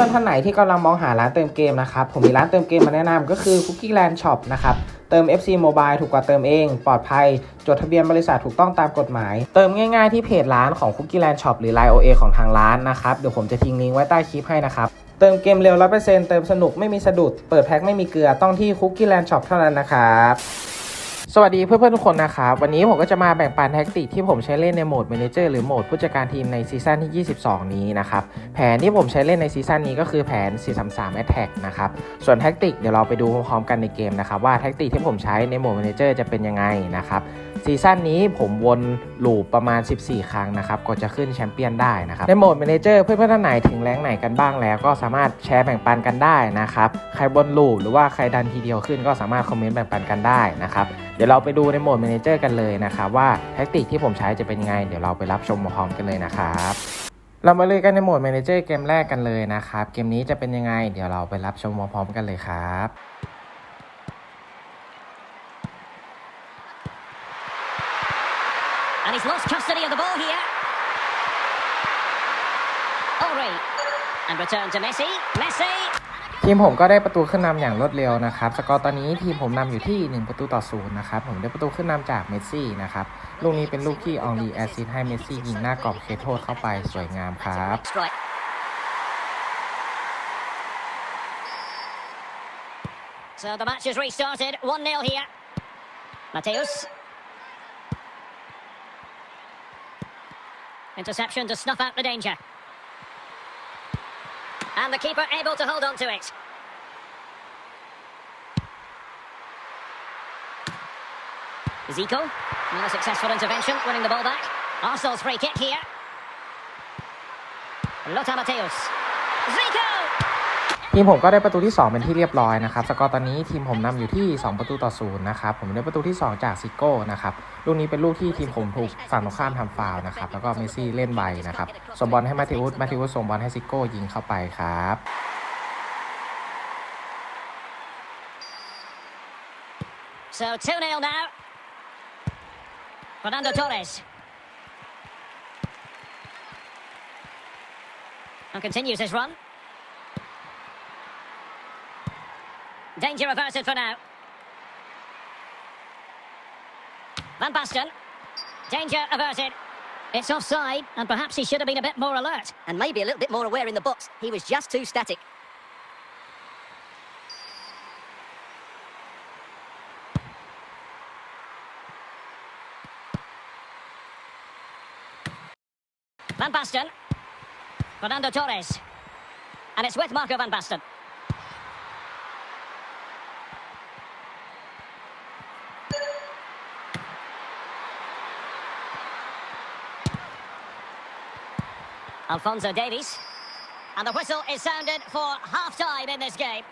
พื่อนๆท่านไหนที่กำลังมองหาร้านเติมเกมนะครับ ผมมีร้านเติมเกมมาแนะนำก็คือ Cookie Land Shop นะครับ เติม FC Mobile ถูกกว่าเติมเอง ปลอดภัย จดทะเบียนบริษัทถูกต้องตามกฎหมาย เติมง่ายๆที่เพจร้านของ Cookie Land Shop หรือ Line OA ของทางร้านนะครับ เดี๋ยวผมจะทิ้งลิงก์ไว้ใต้คลิปให้นะครับ เติมเกมเร็ว 100%เติมสนุกไม่มีสะดุด เปิดแพ็คไม่มีเกลือต้องที่ Cookie Land Shop เท่านั้นนะครับ สวัสดีเพื่อนๆทุกคนนะครับ วันนี้ผมก็จะมาแบ่งปันแท็กติกที่ผมใช้เล่นในโหมดแมเนเจอร์หรือโหมดผู้จัดการทีมในซีซั่นที่ 22 นี้นะครับ แผนที่ผมใช้เล่นในซีซั่นนี้ก็คือแผน 433 Attack นะครับ ส่วนแท็กติกเดี๋ยวเราไปดูพร้อมๆกันในเกมนะครับ ว่าแท็กติกที่ผมใช้ในโหมดแมเนเจอร์จะเป็นยังไงนะครับ ซีซั่นนี้ผมวนลูปประมาณ 14 ครั้งนะครับก็จะขึ้นแชมเปี้ยนได้นะครับในโหมด Manager เพื่อนๆท่านไหนถึงแรงไหนกันบ้างแล้ว ก็สามารถแชร์แบ่งปันกันได้นะครับใครวนลูปหรือว่าใครดันทีเดียวขึ้นก็สามารถคอมเมนต์แบ่งปันกันได้นะครับเดี๋ยวเราไปดูในโหมด Manager กันเลยนะครับว่าแท็กติกที่ผมใช้จะเป็นไง เดี๋ยวเราไปรับชมพร้อมๆกันเลยนะครับเรามาเลยกันในโหมด Manager เกมแรกกันเลยนะครับเกมนี้จะเป็นยังไง เดี๋ยวเราไปรับชมพร้อมๆกันเลยครับ And he's lost custody of the ball here. Ori. And return to Messi. Messi. ทีมผมก็ได้ประตูขึ้นนำอย่างรวดเร็วนะครับสกอร์ตอนนี้ทีมผมนำอยู่ที่ 1 ประตูต่อศูนย์นะครับผมได้ประตูขึ้นนำจากเมสซี่นะครับลูกนี้เป็นลูกที่อองลีแอซิดให้เมสซี่ยิงหน้ากรอบเขตโทษเข้าไปสวยงามครับ Strike. So the match has restarted. 1 0 here. Mateus. Interception to snuff out the danger. And the keeper able to hold on to it. Zico. Not a successful intervention, winning the ball back. Arsenal's free kick here. Lothar Mateus. Zico! ทีมผมก็ได้ประตูที่ 2 เป็นที่เรียบร้อยนะครับสกอร์ตอนนี้ทีมผมนำอยู่ที่ 2 ประตูต่อศูนย์นะครับผมได้ประตูที่ 2 จากซิโก้นะครับลูกนี้เป็นลูกที่ทีมผมถูกฝั่งตรงข้ามทำฟาวนะครับแล้วก็เมซี่เล่นใบนะครับส่งบอลให้มาติอุสมาติอุสส่งบอลให้ซิโก้ยิงเข้าไปครับ So 2 0 now. Fernando Torres. And continues his run. Danger averted for now. Van Basten. Danger averted. It's offside, and perhaps he should have been a bit more alert. and maybe a little bit more aware in the box. He was just too static. Van Basten. Fernando Torres. And it's with Marco Van Basten. Alfonso Davies. And the whistle is sounded for half-time in this game.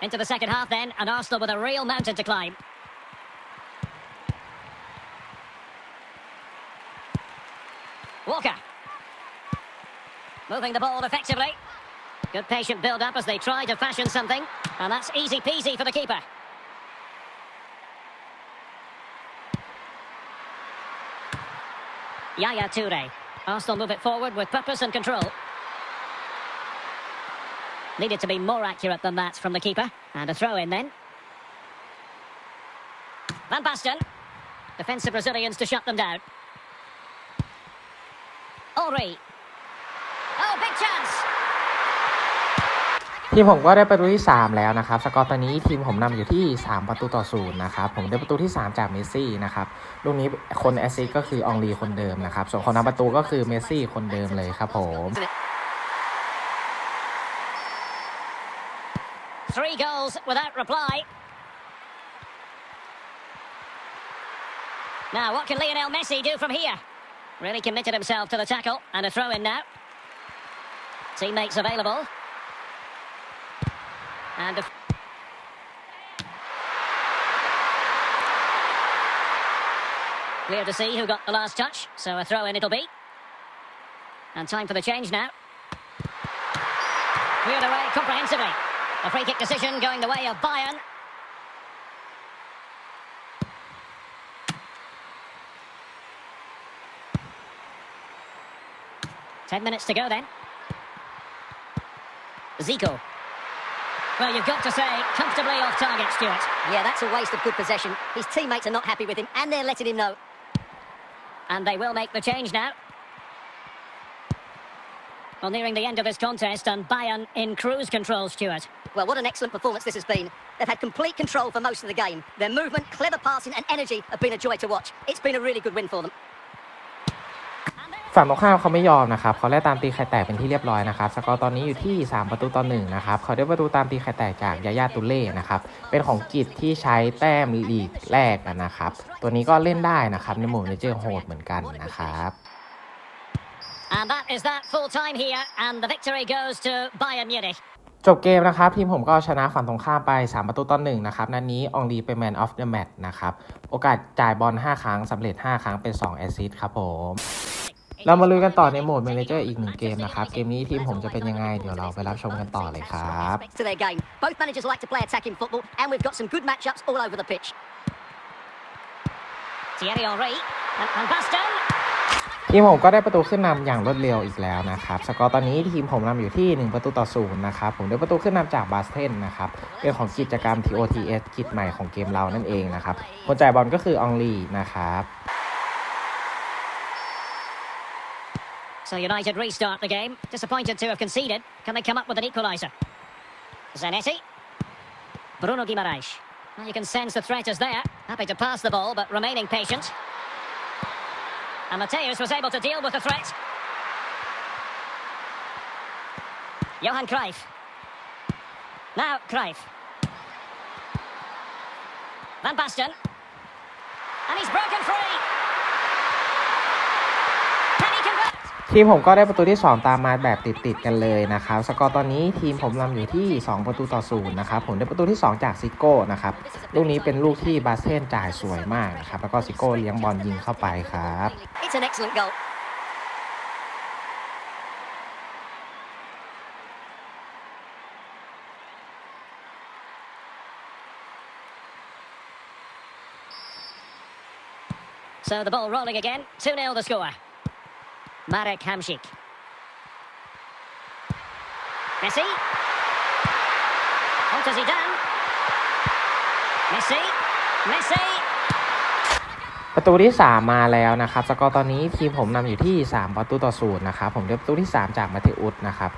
Into the second half then, and Arsenal with a real mountain to climb. Walker. Moving the ball effectively. Good patient build-up as they try to fashion something. And that's easy peasy for the keeper. Yaya Toure. Arsenal move it forward with purpose and control. Needed to be more accurate than that from the keeper. And a throw in then. Van Basten. Defensive Brazilians to shut them down. Ori. ทีมผมก็ได้ประตูที่ 3 แล้วนะครับ สกอร์ตอนนี้ทีมผมนำอยู่ที่ 3 ประตูต่อศูนย์นะครับ ผมได้ประตูที่ 3 จากเมสซี่นะครับ ลูกนี้คนแอสซิสก็คืออองลีคนเดิมนะครับ ส่วนคนทำประตูก็คือเมสซี่คนเดิมเลยครับผม Three goals without reply. Now, what can Lionel Messi do from here? Really committed himself to the tackle, and a throw in now. Teammates available. And a... Clear to see who got the last touch, so a throw in it'll be. And time for the change now. Cleared away comprehensively. A free kick decision going the way of Bayern. Ten minutes to go then. Zico. Well, you've got to say, comfortably off target, Stuart. Yeah, that's a waste of good possession. His teammates are not happy with him, and they're letting him know. And they will make the change now. Well, nearing the end of this contest, and Bayern in cruise control, Stuart. Well, what an excellent performance this has been. They've had complete control for most of the game. Their movement, clever passing, and energy have been a joy to watch. It's been a really good win for them. ฝั่งตรงข้ามเขาไม่ยอมนะครับเขาไล่ตามตีไข่แตกเป็นที่เรียบร้อยนะครับสกอร์ตอนนี้อยู่ที่ 3 ประตูต่อหนึ่งนะครับเขาได้ประตูตามตีไข่แตกจากยาย่าตุเล่นะครับเป็นของกิจที่ใช้แต้มลีกแรกนะครับ ตัวนี้ก็เล่นได้นะครับในโหมดเนเจอร์โหดเหมือนกันนะครับ And that is that full time here, and the victory goes to Bayern Munich. จบเกมนะครับ ทีมผมก็เอาชนะฝั่งตรงข้ามไป 3 ประตูต่อหนึ่งนะครับนัดนนี้อองลีเป็น Man of the Match นะครับ โอกาสจ่ายบอล 5 ครั้งสำเร็จ 5 ครั้งเป็น 2 แอสซิสต์ครับผม เรามาลุยกันต่อในโหมด Manager อีกหนึ่งเกมนะครับ เกมนี้ทีมผมจะเป็นยังไง เดี๋ยวเราไปรับชมกันต่อเลยครับ To their game. Both managers like to play attacking football, and we've got some good matchups all over the pitch. Thierry Henry and Van Basten. ทีมผมก็ได้ประตูขึ้นนำอย่างรวดเร็วอีกแล้วนะครับ สกอร์ตอนนี้ทีมผมนำอยู่ที่ 1 ประตูต่อศูนย์นะครับ ผมได้ประตูขึ้นนำจากบาสเทนนะครับ เป็นของกิจกรรม TOTS กิจใหม่ของเกมเรานั่นเองนะครับ คนจ่ายบอลก็คืออองลีนะครับ So United restart the game. Disappointed to have conceded. Can they come up with an equaliser? Zanetti. Bruno Guimaraes. Well, you can sense the threat is there. Happy to pass the ball, but remaining patient. And Mateus was able to deal with the threat. Johan Cruyff. Now Cruyff. Van Basten. And he's broken free. ทีมผมก็ได้ประตูที่ 2 ตามมาแบบติดๆกันเลยนะครับ สกอร์ตอนนี้ทีมผมนำอยู่ที่ 2 ประตูต่อศูนย์นะครับ ผมได้ประตูที่ 2 จากซิโก้นะครับ ลูกนี้เป็นลูกที่บาสเทนจ่ายสวยมากนะครับ แล้วก็ซิโก้เลี้ยงบอลยิงเข้าไปครับ It's an excellent goal. So the ball rolling again. 2 0 the score. Marek Hamsik. Messi. On to Zidane. Messi. Messi. ประตูที่ 3 มาแล้วนะครับ สกอร์ตอนนี้ทีมผมนำอยู่ที่ 3 ประตูต่อศูนย์นะครับ ผมได้ประตูที่ 3 จากมาเทอุสนะครับ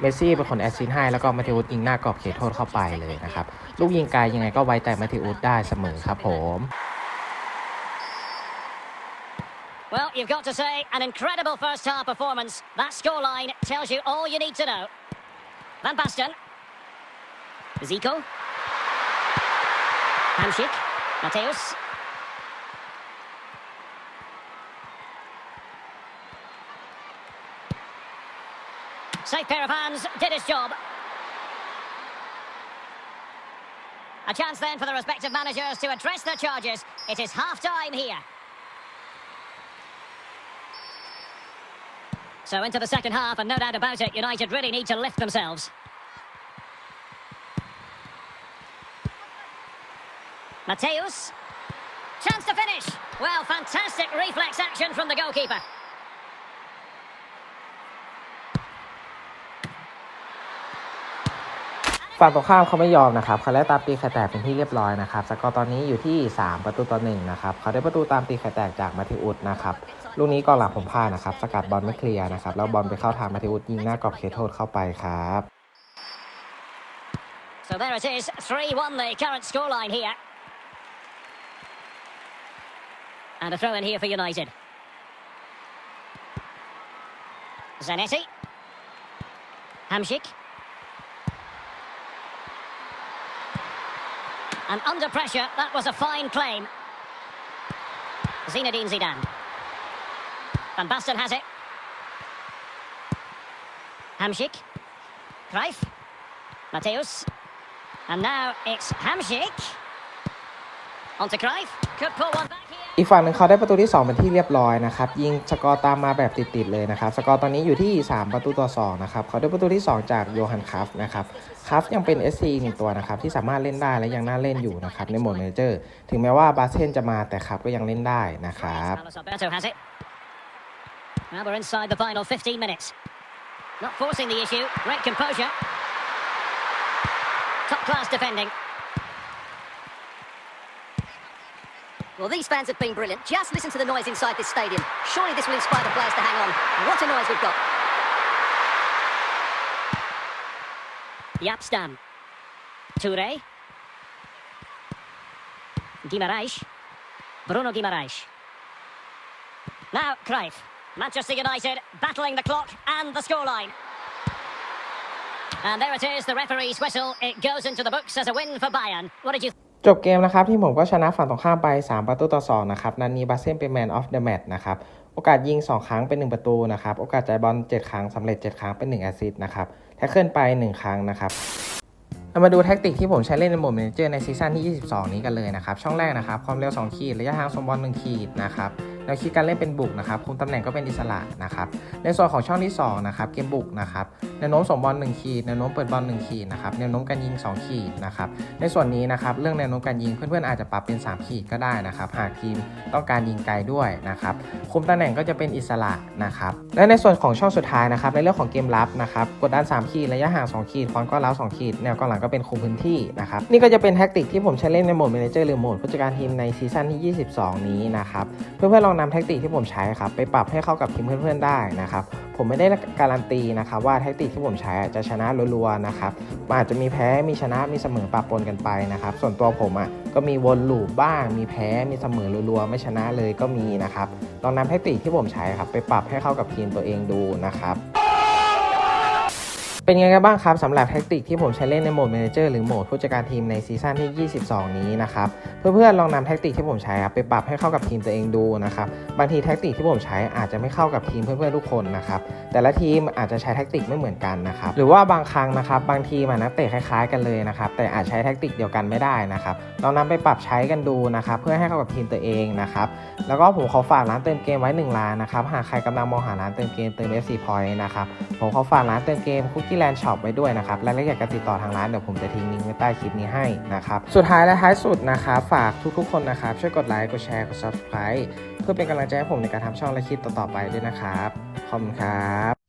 เมสซี่เป็นคนแอสซิสต์ให้ แล้วก็มาเทอุสยิงหน้ากรอบเขตโทษเข้าไปเลยนะครับ ลูกยิงไกลยังไงก็ไว้ใจมาเทอุสได้เสมอครับผม Well, you've got to say, an incredible first half performance. That scoreline tells you all you need to know. Van Basten. Zico. Hamsik. Mateus. Safe pair of hands, did his job. A chance then for the respective managers to address their charges. It is half time here. So into the second half, and no doubt about it, United really need to lift themselves. Mateus. Chance to finish. Well, fantastic reflex action from the goalkeeper. ฝั่งตรงข้ามเขาไม่ยอมนะครับเขาไล่ตามตีไข่แตกเป็นที่เรียบร้อยนะครับ สกอร์ตอนนี้อยู่ที่ 3 ประตูต่อหนึ่งนะครับเขาได้ประตูตามตีไข่แตกจากมาธิอุสนะครับ ลูกนี้กองหลังผมพลาดนะครับ สกัดบอลไม่เคลียร์นะครับ แล้วบอลไปเข้าทางมาธิอุสยิงหน้ากรอบเขตโทษเข้าไปครับ So there it is, 3 1 the current scoreline here. And a throw in here for United. Zanetti. Hamshik. And under pressure, that was a fine claim. Zinedine Zidane. Van Basten has it. Hamsik. Cruyff. Mateus. And now it's Hamsik. On to Cruyff. Could pull one back here. อีกฝั่งหนึ่งเขาได้ประตูที่ 2 เป็นที่เรียบร้อยนะครับ ยิงสกอร์ตามมาแบบติดๆเลยนะครับ สกอร์ตอนนี้อยู่ที่ 3 ประตูต่อ 2 นะครับ เขาได้ประตูที่ 2 จากโยฮันคัฟนะครับ คัฟยังเป็น SC หนึ่งตัวนะครับ ที่สามารถเล่นได้และยังน่าเล่นอยู่นะครับ ในโหมดเมเจอร์ ถึงแม้ว่าบาสเทนจะมาแต่คัฟก็ยังเล่นได้นะครับ Now we're inside the final 15 minutes. Not forcing the issue. Great composure. Top class defending. Well, these fans have been brilliant. Just listen to the noise inside this stadium. Surely this will inspire the players to hang on. What a noise we've got. Yapstam. Toure. Guimaraes. Bruno Guimaraes. Now, Cruyff. Manchester United battling the clock and the scoreline. And there it is, the referee's whistle. It goes into the books as a win for Bayern. What did you จบเกมนะครับที่ผมก็ชนะฝั่งตรงข้ามไป 3 ประตูต่อ 2 นะครับนันนีบาเซนเป็นแมนออฟเดอะแมตช์นะครับ โอกาสยิง 2 ครั้งเป็น 1 ประตูนะครับ โอกาสจ่ายบอล 7 ครั้งสำเร็จ 7 ครั้งเป็น 1 แอสซิสต์นะครับ แท็กเกิลไป 1 ครั้งนะครับเรามาดูแท็กติกที่ผมใช้เล่นในโหมด m ม n เจอร์ในซีซั่นที่ 22 นี้กันเลยนะครับ ช่องแรกนะครับ ความเร็ว 2 ขีด ระยะทางสมบอล1ขีดนะครับ แนวคิดการเล่นเป็นบุกนะครับคุมตำแหน่งก็เป็นอิสระนะครับในส่วนของช่องที่2นะครับเกมบุกนะครับแนวโน้มส่งบอล1ขีดแนวโน้มเปิดบอล1ขีดนะครับแนวโน้มการยิง 2 ขีดนะครับในส่วนนี้นะครับเรื่องแนวโน้มการยิงเพื่อนๆอาจจะปรับเป็น 3 ขีดก็ได้นะครับหากทีมต้องการยิงไกลด้วยนะครับคุมตำแหน่งก็จะเป็นอิสระนะครับและในส่วนของช่องสุดท้ายนะครับในเรื่องของเกมรับนะครับกดดัน3 ขีดระยะห่าง2ขีดความก้าวร้าว2ขีดแนวกองหลังก็เป็นคุมพื้นที่นะครับนี่ก็จะเป็นแท็กติกที่ผมใช้เล่นในโหมด Manager หรือโหมดผู้จัดการทีมในซีซั่นที่ 22 นี้นะครับเพื่อนๆลององนำแท็กติกที่ผมใช้ครับไปปรับให้เข้ากับทีมเพื่อนๆได้นะครับผมไม่ได้การันตีนะครับว่าแท็กติกที่ผมใช้จะชนะรัวๆนะครับอาจจะมีแพ้มีชนะมีเสมอปะปนกันไปนะครับส่วนตัวผมอะก็มีวนลูปบ้าง มีแพ้มีเสมอรัวๆไม่ชนะเลยก็มีนะครับลองนำแท็กติกที่ผมใช้ครับไปปรับให้เข้ากับทีมตัวเองดูนะครับ เป็นไงกันบ้างครับสำหรับแท็กติกที่ผมใช้เล่นในโหมด Manager หรือโหมดผู้จัดการทีมในซีซั่นที่ 22 นี้นะครับเพื่อนๆลองนำแท็กติกที่ผมใช้ครับไปปรับให้เข้ากับทีมตัวเองดูนะครับบางทีแท็กติกที่ผมใช้อาจจะไม่เข้ากับทีมเพื่อนๆทุกคนนะครับแต่ละทีมอาจจะใช้แท็กติกไม่เหมือนกันนะครับหรือว่าบางครั้งนะครับบางทีมอะนักเตะคล้ายๆกันเลยนะครับแต่อาจใช้แท็กติกเดียวกันไม่ได้นะครับลองนำไปปรับใช้กันดูนะครับเพื่อให้เข้ากับทีมตัวเองนะครับแล้วก็ผมขอฝากร้านเติมเกมไว้1ร้านนะครับหากใครกำลังมองหาร้านเติมเกมเติม FC Point นะครับผมขอฝากร้านเติมเกมที่แลนด์ช็อปไว้ด้วยนะครับและถ้าอยากจะติดต่อทางร้านเดี๋ยวผมจะทิ้งลิงก์ไว้ใต้คลิปนี้ให้นะครับสุดท้ายและท้ายสุดนะครับฝากทุกๆคนนะครับช่วยกดไลค์กดแชร์กด Subscribe เพื่อเป็นกำลังใจให้ผมในการทำช่องและคลิปต่อๆไปด้วยนะครับขอบคุณครับ